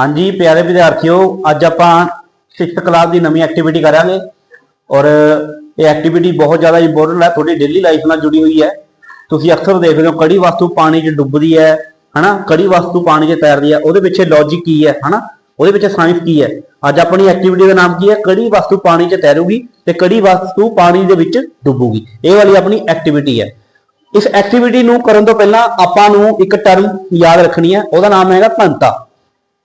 ਹਾਂਜੀ, ਪਿਆਰੇ ਵਿਦਿਆਰਥੀਓ, ਅੱਜ ਆਪਾਂ 6th ਕਲਾਸ ਦੀ ਨਵੀਂ ਐਕਟੀਵਿਟੀ ਕਰਾਂਗੇ ਔਰ ਇਹ ਐਕਟੀਵਿਟੀ ਬਹੁਤ ਜ਼ਿਆਦਾ ਇੰਪੋਰਟੈਂਟ ਹੈ, ਤੁਹਾਡੀ ਡੇਲੀ ਲਾਈਫ ਨਾਲ ਜੁੜੀ ਹੋਈ ਹੈ। ਤੁਸੀਂ ਅਕਸਰ ਦੇਖਦੇ ਹੋ, ਕੜੀ ਵਸਤੂ ਪਾਣੀ 'ਚ ਡੁੱਬਦੀ ਹੈ, ਹਨਾ? ਕੜੀ ਵਸਤੂ ਪਾਣੀ 'ਚ ਤੈਰਦੀ ਹੈ, ਉਹਦੇ ਪਿੱਛੇ ਲੌਜੀਕ ਕੀ ਹੈ, ਹਨਾ? ਉਹਦੇ ਪਿੱਛੇ ਸਾਇੰਸ ਕੀ ਹੈ? ਅੱਜ ਆਪਣੀ ਐਕਟੀਵਿਟੀ ਦਾ ਨਾਮ ਕੀ ਹੈ? ਕੜੀ ਵਸਤੂ ਪਾਣੀ 'ਚ ਤੈਰੂਗੀ ਤੇ ਕੜੀ ਵਸਤੂ ਪਾਣੀ ਦੇ ਵਿੱਚ ਡੁੱਬੂਗੀ। ਇਹ ਵਾਲੀ ਆਪਣੀ ਐਕਟੀਵਿਟੀ ਹੈ। ਇਸ ਐਕਟੀਵਿਟੀ ਨੂੰ ਕਰਨ ਤੋਂ ਪਹਿਲਾਂ ਆਪਾਂ ਨੂੰ ਇੱਕ ਟਰਮ ਯਾਦ ਰੱਖਣੀ ਹੈ, ਉਹਦਾ ਨਾਮ ਹੈਗਾ ਘਣਤਾ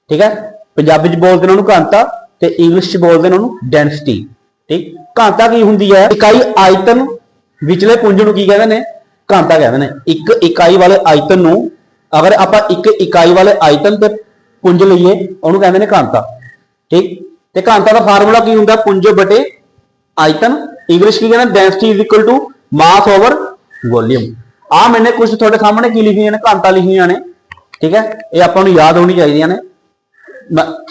ਠੀਕ ਹੈ? ਪੰਜਾਬੀ ਚ ਬੋਲਦੇ ਨੇ ਉਹਨੂੰ ਘਣਤਾ ਤੇ ਇੰਗਲਿਸ਼ ਚ ਬੋਲਦੇ ਨੇ ਉਹਨੂੰ ਡੈਂਸਿਟੀ ਠੀਕ? ਘਣਤਾ ਕੀ ਹੁੰਦੀ ਹੈ? ਇਕਾਈ ਆਇਤਨ ਵਿਚਲੇ ਪੁੰਜ ਨੂੰ ਕੀ ਕਹਿੰਦੇ ਨੇ? ਘਣਤਾ ਕਹਿੰਦੇ ਨੇ। ਇੱਕ ਇਕਾਈ ਵਾਲੇ ਆਇਤਨ ਨੂੰ ਅਗਰ ਆਪਾਂ ਇੱਕ ਇਕਾਈ ਵਾਲੇ ਆਇਤਨ ਤੇ ਪੁੰਜ ਲਈਏ, ਉਹਨੂੰ ਕਹਿੰਦੇ ਨੇ ਘਣਤਾ ਠੀਕ? ਤੇ ਘਣਤਾ ਦਾ ਫਾਰਮੂਲਾ ਕੀ ਹੁੰਦਾ? ਪੁੰਜ ਬਟੇ ਆਇਤਨ। ਇੰਗਲਿਸ਼ ਕੀ ਕਹਿੰਦੇ density is equal to mass over volume ਆ ਮੈਨੇ ਕੁਝ ਤੁਹਾਡੇ ਸਾਹਮਣੇ ਕੀ ਲਿਖੀਆਂ ਨੇ? ਘਣਤਾ ਲਿਖੀਆਂ ਨੇ। ਠੀਕ ਹੈ? ਇਹ ਆਪਾਂ ਨੂੰ ਯਾਦ ਹੋਣੀ ਚਾਹੀਦੀਆਂ ਨੇ।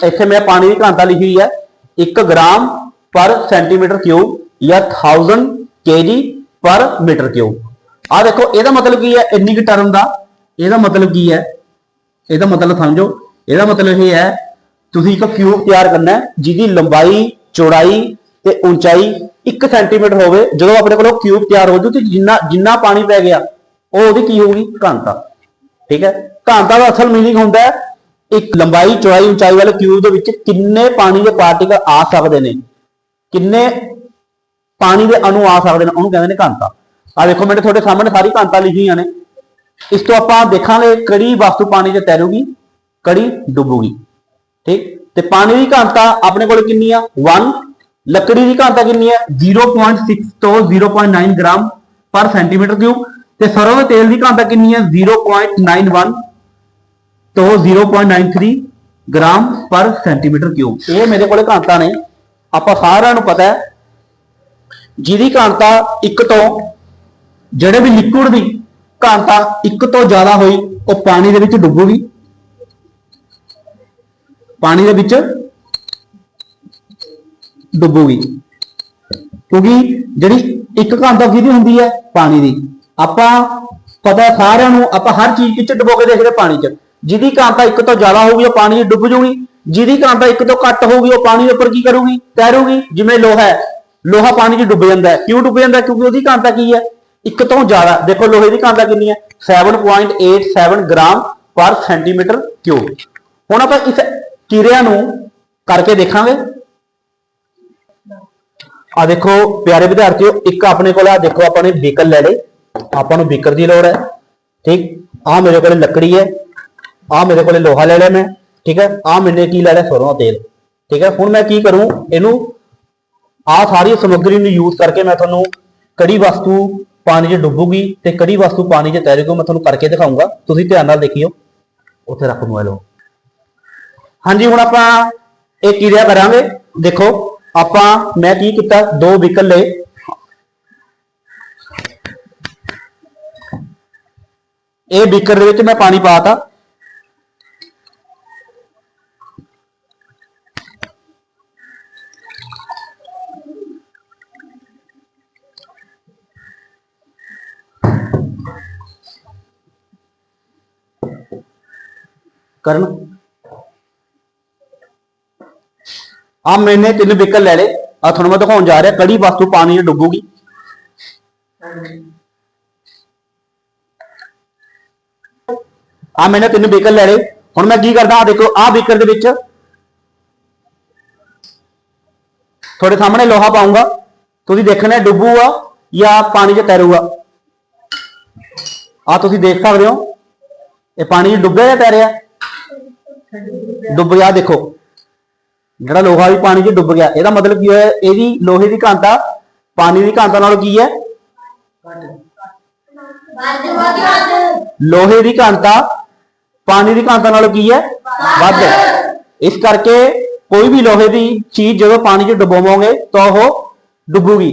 ਇੱਥੇ ਮੈਂ ਪਾਣੀ ਦੀ ਘਣਤਾ ਲਿਖੀ ਹੋਈ ਹੈ। 1 ਗ੍ਰਾਮ ਪਰ ਸੈਂਟੀਮੀਟਰ ਕਿਊਬ ਜਾਂ 1000 kg ਪਰ ਮੀਟਰ ਕਿਊਬ। ਆ ਦੇਖੋ, ਇਹਦਾ ਮਤਲਬ ਕੀ ਹੈ? ਇੰਨੀ ਕੁ ਟਰਮ ਦਾ ਇਹਦਾ ਮਤਲਬ ਕੀ ਹੈ? ਇਹਦਾ ਮਤਲਬ ਸਮਝੋ। ਇਹਦਾ ਮਤਲਬ ਇਹ ਹੈ, ਤੁਸੀਂ ਇੱਕ ਕਿਊਬ ਤਿਆਰ ਕਰਨਾ ਹੈ, ਜਿਹਦੀ ਲੰਬਾਈ, ਚੌੜਾਈ ਤੇ ਉਚਾਈ 1 ਸੈਂਟੀਮੀਟਰ ਹੋਵੇ। ਜਦੋਂ ਆਪਣੇ ਕੋਲ ਉਹ ਕਿਊਬ ਤਿਆਰ ਹੋ ਜੂ ਤੇ ਜਿੰਨਾ ਜਿੰਨਾ ਪਾਣੀ ਪੈ ਗਿਆ, ਉਹ ਉਹਦੀ ਕੀ ਹੋਊਗੀ? ਘਣਤਾ। ਠੀਕ ਹੈ? ਘਣਤਾ ਦਾ ਅਸਲ ਮੀਨਿੰਗ ਹੁੰਦਾ ਹੈ ਇੱਕ ਲੰਬਾਈ, ਚੌੜਾਈ, ਉਚਾਈ ਵਾਲੇ ਕਿਊਬ ਦੇ ਵਿੱਚ ਕਿੰਨੇ ਪਾਣੀ ਦੇ ਪਾਰਟੀਕਲ ਆ ਸਕਦੇ ਨੇ? ਕਿੰਨੇ ਪਾਣੀ ਦੇ ਅਣੂ ਆ ਸਕਦੇ ਨੇ? ਉਹਨੂੰ ਕਹਿੰਦੇ ਨੇ ਘਣਤਾ। ਆ ਦੇਖੋ ਮੇਰੇ ਤੁਹਾਡੇ ਸਾਹਮਣੇ ਸਾਰੀ ਘਣਤਾ ਲਿਖੀਆਂ ਨੇ। ਇਸ ਤੋਂ ਆਪਾਂ ਦੇਖਾਂਗੇ ਕਿਹੜੀ ਵਸਤੂ ਪਾਣੀ 'ਚ ਤੈਰੂਗੀ ਕੜੀ ਡੁੱਬੂਗੀ। ਠੀਕ? ਤੇ ਪਾਣੀ ਦੀ ਘਣਤਾ ਆਪਣੇ ਕੋਲ ਕਿੰਨੀ ਆ? 1 ਲੱਕੜੀ ਦੀ ਘਣਤਾ ਕਿੰਨੀ ਹੈ 0.6 ਤੋਂ 0.9 ਗ੍ਰਾਮ ਪਰ ਸੈਂਟੀਮੀਟਰ ਕਿਊਬ ਤੇ ਸਰੋਂ ਦੇ ਤੇਲ ਦੀ ਘਣਤਾ ਕਿੰਨੀ ਹੈ 0.91 ਤੋਂ 0.93 ਗ੍ਰਾਮ ਪਰ ਸੈਂਟੀਮੀਟਰ ਕਿਊਬ। ਇਹ ਮੇਰੇ ਕੋਲੇ ਘਣਤਾ ਨੇ। ਆਪਾਂ ਸਾਰਿਆਂ ਨੂੰ ਪਤਾ ਹੈ, ਜਿਹਦੀ ਘਣਤਾ 1 ਤੋਂ, ਜਿਹੜੇ ਵੀ ਲਿਕੁਇਡ ਦੀ ਘਣਤਾ 1 ਤੋਂ ਜ਼ਿਆਦਾ ਹੋਈ, ਉਹ ਪਾਣੀ ਦੇ ਵਿੱਚ ਡੁੱਬੂਗੀ। ਪਾਣੀ ਦੇ ਵਿੱਚ ਡੁੱਬੂਗੀ। ਕਿਉਂਕਿ ਜਿਹੜੀ ਇੱਕ ਘਣਤਾ ਕਿਹਦੀ ਹੁੰਦੀ ਹੈ, ਪਾਣੀ ਦੀ। ਆਪਾਂ ਪਤਾ ਸਾਰਿਆਂ ਨੂੰ, ਆਪਾਂ ਹਰ ਚੀਜ਼ ਵਿੱਚ ਡੁਬੋ ਕੇ ਦੇਖਦੇ ਪਾਣੀ 'ਚ। ਜਿਹਦੀ ਘਣਤਾ ਇੱਕ ਤੋਂ ਜ਼ਿਆਦਾ ਹੋਊਗੀ, ਉਹ ਪਾਣੀ 'ਚ ਡੁੱਬ ਜੂਗੀ ਜਿਹਦੀ ਘਣਤਾ ਇੱਕ ਤੋਂ ਘੱਟ ਹੋਊਗੀ, ਉਹ ਪਾਣੀ ਦੇ ਉੱਪਰ ਕੀ ਕਰੂਗੀ? ਤੈਰੂਗੀ। ਜਿਵੇਂ ਲੋਹਾ ਹੈ, ਲੋਹਾ ਪਾਣੀ 'ਚ ਡੁੱਬ ਜਾਂਦਾ ਹੈ। ਕਿਉਂ ਡੁੱਬ ਜਾਂਦਾ? ਕਿਉਂਕਿ ਉਹਦੀ ਘਣਤਾ ਕੀ ਹੈ? ਇੱਕ ਤੋਂ ਜ਼ਿਆਦਾ। ਦੇਖੋ ਲੋਹੇ ਦੀ ਘਣਤਾ ਕਿੰਨੀ ਹੈ? 7.87 ਗ੍ਰਾਮ ਪਰ ਸੈਂਟੀਮੀਟਰ ਕਿਊਬ ਹੁਣ ਆਪਾਂ ਇਸ ਕਿਰਿਆ ਨੂੰ ਕਰਕੇ ਦੇਖਾਂਗੇ। ਆ ਦੇਖੋ, ਪਿਆਰੇ ਵਿਦਿਆਰਥੀਓ, ਇੱਕ ਆਪਣੇ ਕੋਲ ਆ, ਦੇਖੋ ਆਪਾਂ ਨੇ ਬੀਕਰ ਲੈ ਲਏ। ਆਪਾਂ ਨੂੰ ਬੀਕਰ ਦੀ ਲੋੜ ਹੈ। ਠੀਕ? ਆ ਮੇਰੇ ਕੋਲ ਲੱਕੜੀ ਹੈ। ਆ ਮੇਰੇ ਕੋਲ ਲੋਹਾ ਲੈ ਲਿਆ ਮੈਂ, ਠੀਕ ਹੈ? ਆ ਮੈਨੇ ਕੀ ਲੈ ਲਿਆ? ਸਰੋਂ ਦਾ ਤੇਲ, ਠੀਕ ਹੈ? ਹੁਣ ਮੈਂ ਕੀ ਕਰੂੰ? ਇਹਨੂੰ ਆ ਸਾਰੀ ਸਮੱਗਰੀ ਨੂੰ ਯੂਜ਼ ਕਰਕੇ ਮੈਂ ਤੁਹਾਨੂੰ ਕੜੀ ਵਸਤੂ ਪਾਣੀ 'ਚ ਡੁੱਬੂਗੀ ਤੇ ਕੜੀ ਵਸਤੂ ਪਾਣੀ 'ਚ ਤੈਰੇਗੀ ਮੈਂ ਤੁਹਾਨੂੰ ਕਰਕੇ ਦਿਖਾਉਂਗਾ। ਤੁਸੀਂ ਧਿਆਨ ਨਾਲ ਦੇਖਿਓ। ਉੱਥੇ ਰੱਖ ਮੋਬਾਈਲ ਹਾਂਜੀ, ਹੁਣ ਆਪਾਂ ਇਹ ਕਿਰਿਆ ਕਰਾਂਗੇ? ਦੇਖੋ, ਆਪਾਂ ਮੈਂ ਕੀ ਕੀਤਾ? ਦੋ ਵਿਕਲ ਲਏ। ਇਹ ਬੀਕਰ ਦੇ ਵਿੱਚ ਮੈਂ ਪਾਣੀ ਪਾਤਾ। ਕਰਨ। ਆ ਮੈਨੇ ਤਿੰਨ ਵਿਕਲ ਲੈ ਲਏ। ਆ ਤੁਹਾਨੂੰ ਮੈਂ ਦਿਖਾਉਣ ਜਾ ਰਿਹਾ, ਕੜੀ ਵਸਤੂ ਪਾਣੀ 'ਚ ਡੁੱਬੂਗੀ ਆ ਮੈਨੇ ਤਿੰਨ ਵਿਕਲ ਲੈ ਲਏ। ਹੁਣ ਮੈਂ ਕੀ ਕਰਦਾ ਆ ਦੇਖੋ ਆ ਬੀਕਰ ਦੇ ਵਿੱਚ ਤੁਹਾਡੇ ਸਾਹਮਣੇ ਲੋਹਾ ਪਾਉਂਗਾ। ਤੁਸੀਂ ਦੇਖਣਾ ਡੁੱਬੂਗਾ ਜਾਂ ਪਾਣੀ 'ਚ ਤੈਰੂਗਾ ਆ। ਤੁਸੀਂ ਦੇਖ ਸਕਦੇ ਹੋ। ਇਹ ਪਾਣੀ 'ਚ ਡੁੱਬਿਆ ਜਾਂ ਤੈਰਿਆ? ਡੁੱਬ ਗਿਆ ਦੇਖੋ ਜਿਹੜਾ ਲੋਹਾ ਵੀ ਪਾਣੀ 'ਚ ਡੁੱਬ ਗਿਆ ਇਹਦਾ ਮਤਲਬ ਕੀ ਹੋਇਆ? ਇਹਦੀ ਲੋਹੇ ਦੀ ਘਣਤਾ ਪਾਣੀ ਦੀ ਘਣਤਾ ਨਾਲੋਂ ਕੀ ਹੈ? ਲੋਹੇ ਦੀ ਘਣਤਾ ਪਾਣੀ ਦੀ ਘਣਤਾ ਨਾਲੋਂ ਕੀ ਹੈ? ਵੱਧ। ਹੈ ਇਸ ਕਰਕੇ ਕੋਈ ਵੀ ਲੋਹੇ ਦੀ ਚੀਜ਼ ਜਦੋਂ ਪਾਣੀ 'ਚ ਡੁਬੋਵੋਗੇ ਤਾਂ ਉਹ ਡੁੱਬੂਗੀ।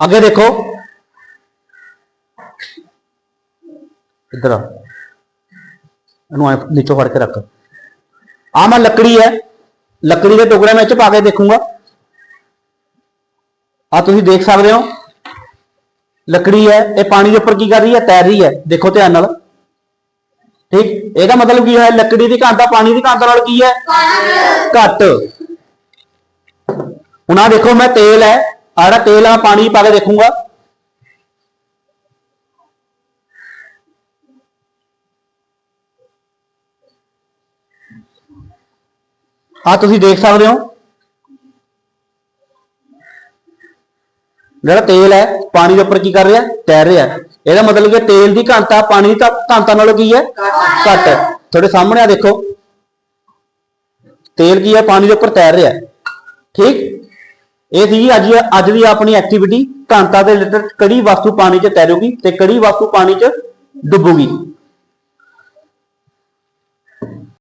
ਅੱਗੇ ਦੇਖੋ। ਇੱਧਰ ਆ। ਇਹਨੂੰ ਐਂ ਨੀਚੋਂ ਫੜ ਕੇ ਰੱਖ। ਆ ਮੈਂ ਲੱਕੜੀ ਹੈ ਲੱਕੜੀ ਦੇ ਟੁਕੜੇ ਮੈਂ ਇਹ ਚ ਪਾ ਕੇ ਦੇਖੂੰਗਾ। ਆ ਤੁਸੀਂ ਦੇਖ ਸਕਦੇ ਹੋ। ਲੱਕੜੀ ਹੈ ਇਹ ਪਾਣੀ ਦੇ ਉੱਪਰ ਕੀ ਕਰ ਰਹੀ ਹੈ ਤੈਰ ਰਹੀ ਹੈ ਦੇਖੋ ਧਿਆਨ ਨਾਲ। ਠੀਕ? ਇਹਦਾ ਮਤਲਬ ਕੀ ਹੈ ਲੱਕੜੀ ਦੀ ਘਣਤਾ ਪਾਣੀ ਦੀ ਘਣਤਾ ਨਾਲ ਕੀ ਹੈ ਘੱਟ। ਹੁਣ ਆ ਦੇਖੋ, ਮੈਂ ਤੇਲ ਹੈ ਆਹ ਜਿਹੜਾ ਤੇਲ ਆ ਪਾਣੀ ਪਾ ਕੇ ਦੇਖੂੰਗਾ। ਆ ਤੁਸੀਂ ਦੇਖ ਸਕਦੇ ਹੋ। ਜਿਹੜਾ ਤੇਲ ਹੈ ਪਾਣੀ ਦੇ ਉੱਪਰ ਕੀ ਕਰ ਰਿਹਾ? ਤੈਰ ਰਿਹਾ। ਇਹਦਾ ਮਤਲਬ ਕਿ ਤੇਲ ਦੀ ਘਣਤਾ ਪਾਣੀ ਦੀ ਘਣਤਾ ਨਾਲੋਂ ਕੀ ਹੈ? ਘੱਟ ਹੈ। ਤੁਹਾਡੇ ਸਾਹਮਣੇ ਆ ਦੇਖੋ। ਤੇਲ ਕੀ ਹੈ? ਪਾਣੀ ਦੇ ਉੱਪਰ ਤੈਰ ਰਿਹਾ। ਠੀਕ? ਇਹ ਸੀ ਅੱਜ ਅੱਜ ਦੀ ਆਪਣੀ ਐਕਟੀਵਿਟੀ ਘਣਤਾ ਦੇ ਰਿਲੇਟਡ ਕੜੀ ਵਸਤੂ ਪਾਣੀ 'ਚ ਤੈਰੂਗੀ ਤੇ ਕੜੀ ਵਸਤੂ ਪਾਣੀ 'ਚ ਡੁੱਬੂਗੀ?